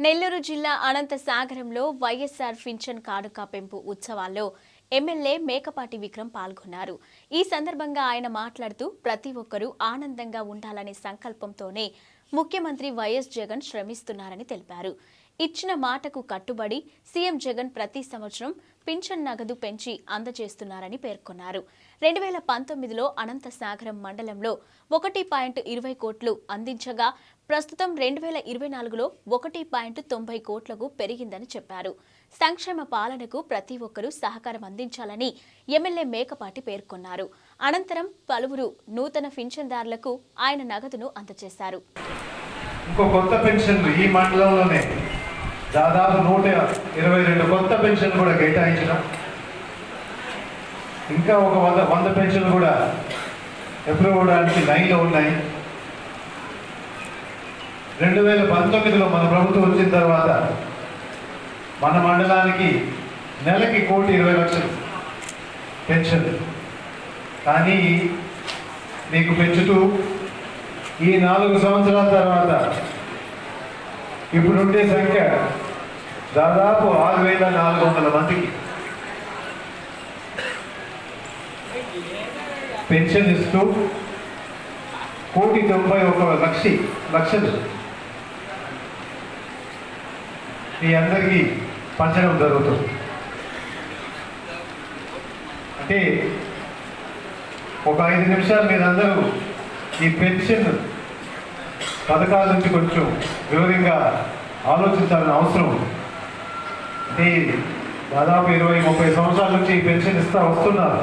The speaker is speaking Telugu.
నెల్లూరు జిల్లా అనంతసాగరంలో వైఎస్ఆర్ పింఛన్ కానుక పెంపు ఉత్సవాల్లో ఎమ్మెల్యే మేకపాటి విక్రమ్ పాల్గొన్నారు. ఈ సందర్భంగా ఆయన మాట్లాడుతూ ప్రతి ఒక్కరూ ఆనందంగా ఉండాలనే సంకల్పంతోనే ముఖ్యమంత్రి వైఎస్ జగన్ శ్రమిస్తున్నారని తెలిపారు. ఇచ్చిన మాటకు కట్టుబడి సీఎం జగన్ ప్రతి సంవత్సరం పింఛన్ నగదు పెంచి అందజేస్తున్నారని పేర్కొన్నారు. రెండు వేల పంతొమ్మిదిలో అనంతసాగరం మండలంలో ఒకటి పాయింట్ ఇరవై కోట్లు అందించగా ప్రస్తుతం రెండు వేల ఇరవై నాలుగులో ఒకటి పాయింట్ తొంభై కోట్లకు పెరిగిందని చెప్పారు. సంక్షేమ పాలనకు ప్రతి ఒక్కరూ సహకారం అందించాలని ఎమ్మెల్యే మేకపాటి పేర్కొన్నారు. అనంతరం పలువురు నూతన పింఛన్దారులకు ఆయన నగదును అందజేశారు. ఇంకో కొత్త పెన్షన్ ఈ మండలంలోనే. దాదాపు నూట ఇరవై రెండు కొత్త పెన్షన్ కూడా కేటాయించడం ఇంకా ఒక వంద వంద పెన్షన్లు కూడా అప్రూవ్ అవడానికి లైన్లో ఉన్నాయి. రెండు వేల పంతొమ్మిదిలో మన ప్రభుత్వం వచ్చిన తర్వాత మన మండలానికి నెలకి కోటి ఇరవై లక్షలు పెన్షన్ కానీ మీకు పెంచుతూ ఈ నాలుగు సంవత్సరాల తర్వాత ఇప్పుడుండే సంఖ్య దాదాపు ఆరు వేల నాలుగు వందల మందికి. పెన్షన్ ఇస్తూ కోటి తొంభై ఒక లక్ష లక్షలు. మీ అందరికీ పంచడం జరుగుతుంది. అంటే ఒక ఐదు నిమిషాలు మీరందరూ ఈ పెన్షన్ పథకాల నుంచి కొంచెం వివరంగా ఆలోచించాల్సిన అవసరం అంటే దాదాపు ఇరవై ముప్పై సంవత్సరాల నుంచి ఈ పెన్షన్ ఇస్తా వస్తున్నారు.